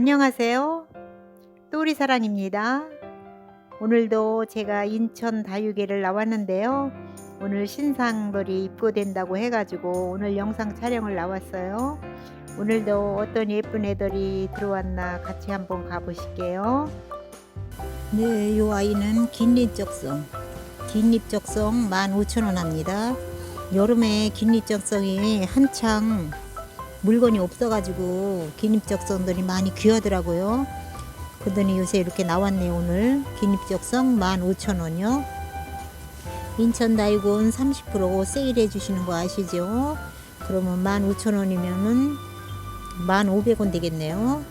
안녕하세요. 또리사랑입니다. 오늘도 제가 인천 다육이를 나왔는데요. 오늘 신상벌이 입고된다고 해가지고 오늘 영상 촬영을 나왔어요. 오늘도 어떤 예쁜 애들이 들어왔나 같이 한번 가보실게요. 네, 이 아이는 긴립적성. 긴립적성 15,000원 합니다. 여름에 긴립적성이 한창 물건이 없어가지고 긴입적성들이 많이 귀하더라고요. 그러더니 요새 이렇게 나왔네요 오늘 긴입적성 15,000원이요. 인천 다이곤 30% 세일해 주시는 거 아시죠? 그러면 15,000원이면은 1,500원 되겠네요.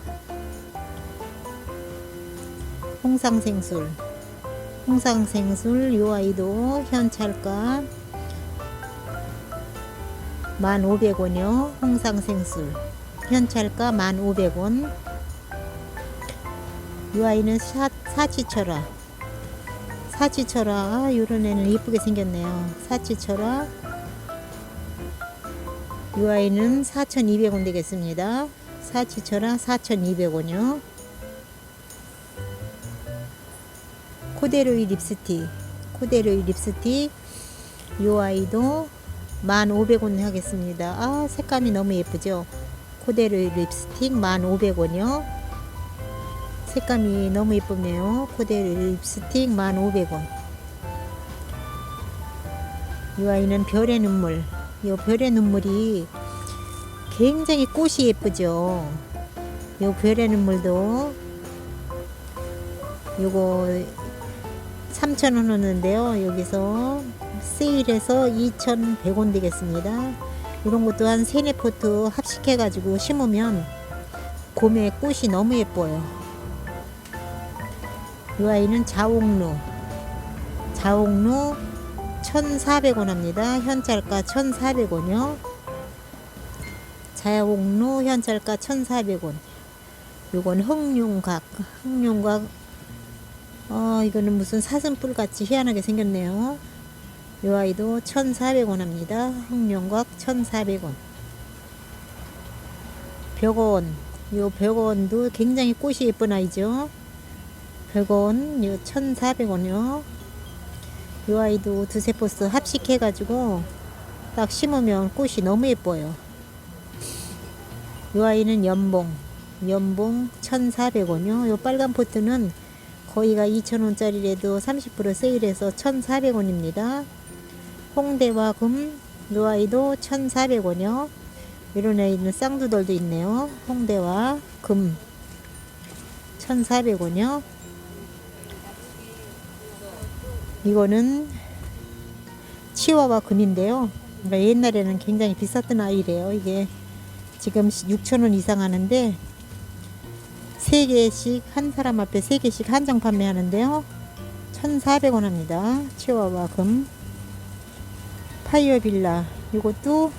홍상생술 홍상생술 요 아이도 현찰가 1,500원이요. 홍상생술. 현찰가 1,500원. 이 아이는 사, 사치철화. 사치철화. 아, 요런 애는 이쁘게 생겼네요. 사치철화. 이 아이는 4,200원 되겠습니다. 사치철화 4,200원이요. 코데로이 립스틱. 코데로이 립스틱. 이 아이도 1,500원 하겠습니다. 아, 색감이 너무 예쁘죠? 코데르 립스틱 1,500원이요. 색감이 너무 예쁘네요. 코데르 립스틱 1,500원. 이 아이는 별의 눈물. 이 별의 눈물이 굉장히 꽃이 예쁘죠? 이 별의 눈물도 요거 3,000원 하는데요. 여기서 세일해서 2,100원 되겠습니다. 이런 것도 한 세네 포트 합식해가지고 심으면 곰의 꽃이 너무 예뻐요. 이 아이는 자옥루. 자옥루 1,400원 합니다. 현찰가 1,400원이요. 자옥루 현찰가 1,400원. 요건 흑룡각. 흑룡각. 어, 이거는 무슨 사슴뿔 같이 희한하게 생겼네요. 이 아이도 1,400원 합니다. 흑룡각 1,400원. 벽원. 요 벽원도 굉장히 꽃이 예쁜 아이죠. 벽원 요 1,400원이요. 이 아이도 두세 포스 합식해 가지고 딱 심으면 꽃이 너무 예뻐요. 이 아이는 연봉. 연봉 1,400원이요. 요 빨간 포트는 거의가 2,000원짜리라도 30% 세일해서 1,400원입니다. 홍대와 금, 요 아이도 1,400원이요. 이런 아이는 쌍두돌도 있네요. 홍대와 금, 1,400원이요. 이거는 치와와 금인데요. 그러니까 옛날에는 굉장히 비쌌던 아이래요. 이게 지금 6,000원 이상 하는데 3개씩 한 사람 앞에 3개씩 한정 판매하는데요. 1,400원 합니다. 치와와 금. 파이어 빌라. 이것도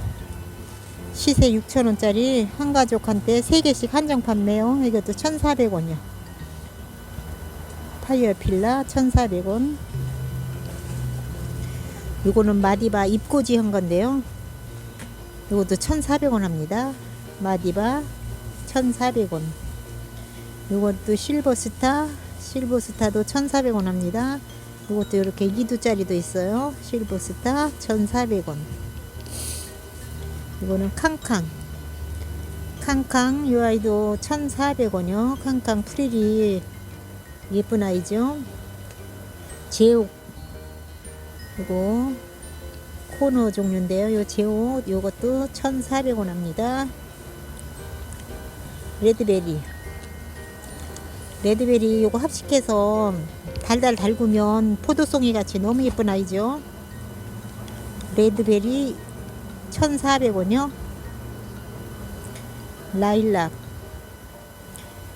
시세 6,000원짜리 한 가족한테 3개씩 한정 판매요. 이것도 1,400원이요. 파이어 빌라 1,400원. 이거는 마디바 입고지 한 건데요. 이것도 1,400원 합니다. 마디바 1,400원. 이것도 실버스타, 실버스타도 1,400원 합니다. 이것도 이렇게 2두짜리도 있어요. 실버스타 1,400원. 이거는 캉캉. 캉캉 이 아이도 1,400원이요. 캉캉 프릴이 예쁜 아이죠. 제옥. 이거 코너 종류인데요. 요 제옥 요것도 1,400원 합니다. 레드베리. 레드베리 요거 합식해서 달달 달구면 포도송이 같이 너무 예쁜 아이죠. 레드베리 1,400원이요. 라일락.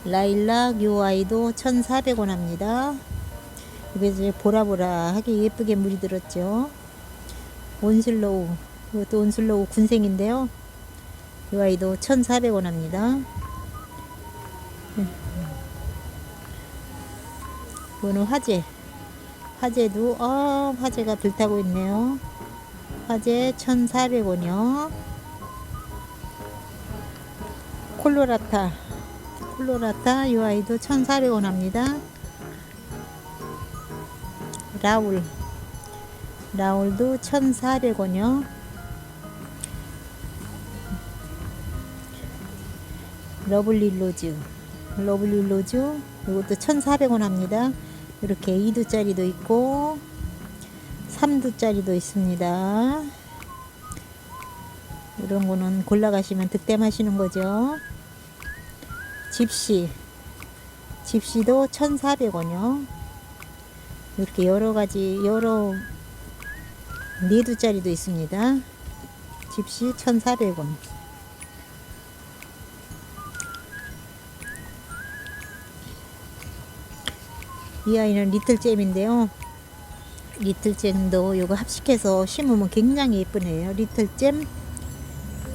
라일락 요 아이도 1,400원 합니다. 이게 이제 보라보라하게 예쁘게 물이 들었죠. 온슬로우. 이것도 온슬로우 군생인데요. 이 아이도 1,400원 합니다. 이거는 화재. 화재도, 어, 화재가 불타고 있네요. 화재 1,400원이요. 콜로라타. 콜로라타 이 아이도 1,400원 합니다. 라울 라울도 1,400원이요. 러블리 로즈 러블리 로즈 이것도 1,400원 합니다. 이렇게 2두짜리도 있고 3두짜리도 있습니다. 이런 거는 골라가시면 득템하시는 거죠. 집시 집시도 1,400원이요. 이렇게 여러 가지 여러 네 두짜리도 있습니다. 집시 1,400원. 이 아이는 리틀 잼인데요. 리틀 잼도 이거 합식해서 심으면 굉장히 예쁘네요. 리틀 잼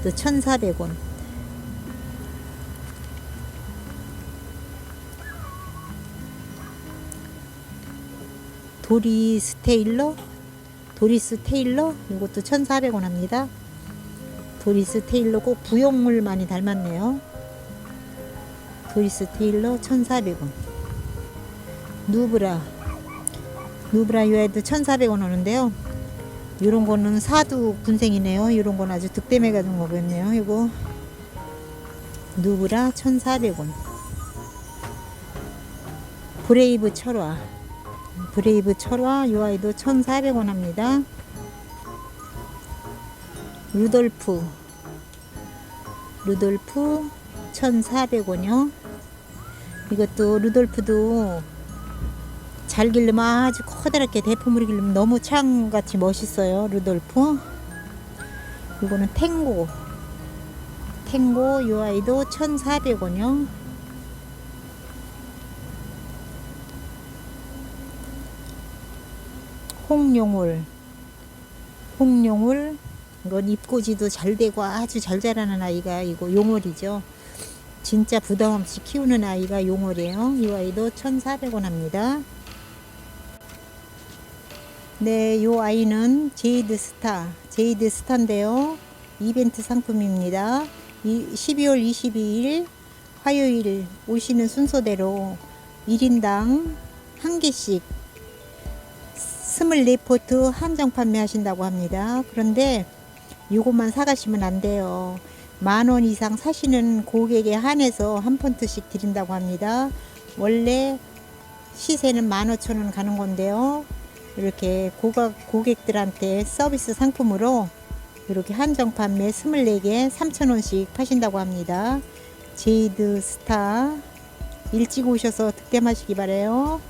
또 1,400원. 도리스 테일러 도리스 테일러 이것도 1,400원 합니다. 도리스 테일러 꼭 부용물 많이 닮았네요. 도리스 테일러 1,400원. 누브라 누브라 유에도 1,400원 하는데요. 이런 거는 사두 군생이네요. 이런 건 아주 득템해 가지고 먹었네요. 이거 누브라 1,400원. 브레이브 철화 브레이브 철화 이 아이도 1,400원 합니다. 루돌프 루돌프 1,400원이요. 이것도 루돌프도 잘 기르면 아주 커다랗게 대포물이 기르면 너무 창같이 멋있어요. 루돌프. 이거는 탱고. 탱고 이 아이도 1,400원이요. 홍룡울. 홍룡울. 이건 입고지도 잘 되고 아주 잘 자라는 아이가 이거 용월이죠. 진짜 부담 없이 키우는 아이가 용월이에요. 이 아이도 1,400원 합니다. 네, 요 아이는 제이드 스타, 제이드 스타인데요. 이벤트 상품입니다. 이 12월 22일 화요일 오시는 순서대로 1인당 한 개씩 24포트 한정 판매하신다고 합니다. 그런데 요것만 사가시면 안 돼요. 만 원 이상 사시는 고객에 한해서 한 폰트씩 드린다고 합니다. 원래 시세는 만 오천 원 가는 건데요. 이렇게 고각, 고객 들한테 서비스 상품으로 이렇게 한정 판매 24개 3,000원씩 파신다고 합니다. 제이드 스타 일찍 오셔서 득템하시기 바래요.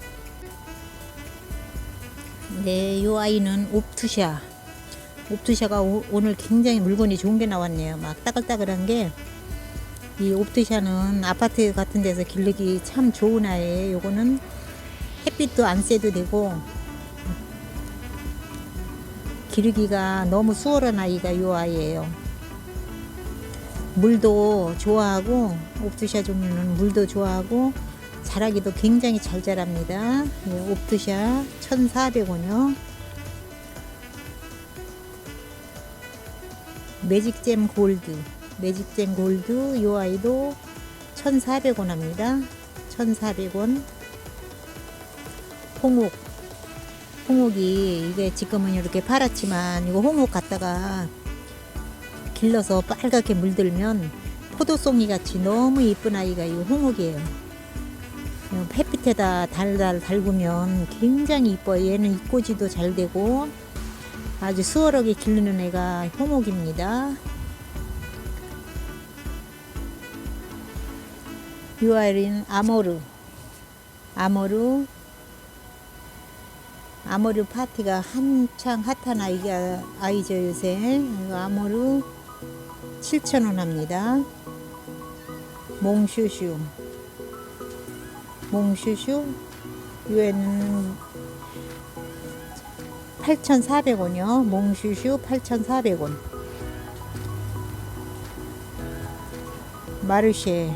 네, 요 아이는 옵투샤. 옵투샤가 오, 오늘 굉장히 물건이 좋은 게 나왔네요. 막 따글따글한 게. 이 옵투샤는 아파트 같은 데서 기르기 참 좋은 아이예요. 요거는 햇빛도 안 쐬도 되고 기르기가 너무 수월한 아이가 요 아이예요. 물도 좋아하고 옵투샤 종류는 물도 좋아하고 자라기도 굉장히 잘 자랍니다. 예, 옵투샤 1,400원이요. 매직잼 골드 매직잼 골드 요 아이도 1,400원 합니다. 1,400원. 홍옥 홍옥이 이게 지금은 이렇게 파랗지만 이거 홍옥 갖다가 길러서 빨갛게 물들면 포도송이 같이 너무 이쁜 아이가 이 홍옥이에요. 햇빛에다 달달 달구면 굉장히 이뻐요. 얘는 입꼬지도 잘 되고 아주 수월하게 기르는 애가 홍옥입니다. 이 아이는 아모르 아모르 아모르 파티가 한창 핫한 아이가 아이죠 요새. 아모르 7,000원 합니다. 몽슈슈. 몽슈슈? 이거는 8,400원이요. 몽슈슈 8,400원. 마르쉐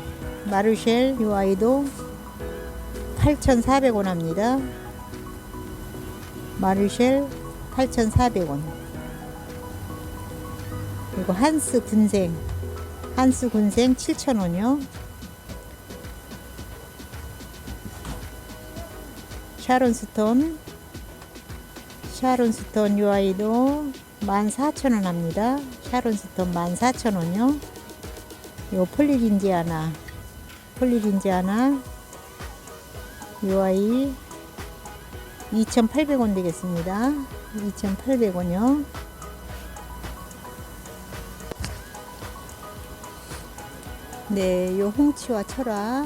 마르쉘 이 아이도 8,400원 합니다 마르쉘 8,400원. 그리고 한스 군생 한스 군생 7,000원이요. 샤론 스톤 샤론 스톤 UI도 14,000원 합니다. 샤론 스톤 14,000원이요. 요 폴리긴지아나 폴리긴지아나 유아이 2,800원 되겠습니다. 2,800원요. 네, 요 홍치와 철화,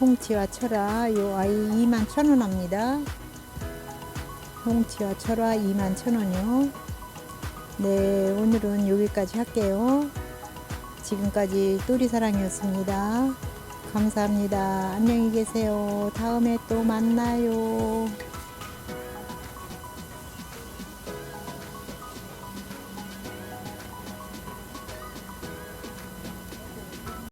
홍치와 철화, 요 아이 21,000원 합니다. 홍치와 철화 21,000원이요. 네, 오늘은 여기까지 할게요. 지금까지 또리사랑이었습니다. 감사합니다. 안녕히 계세요. 다음에 또 만나요.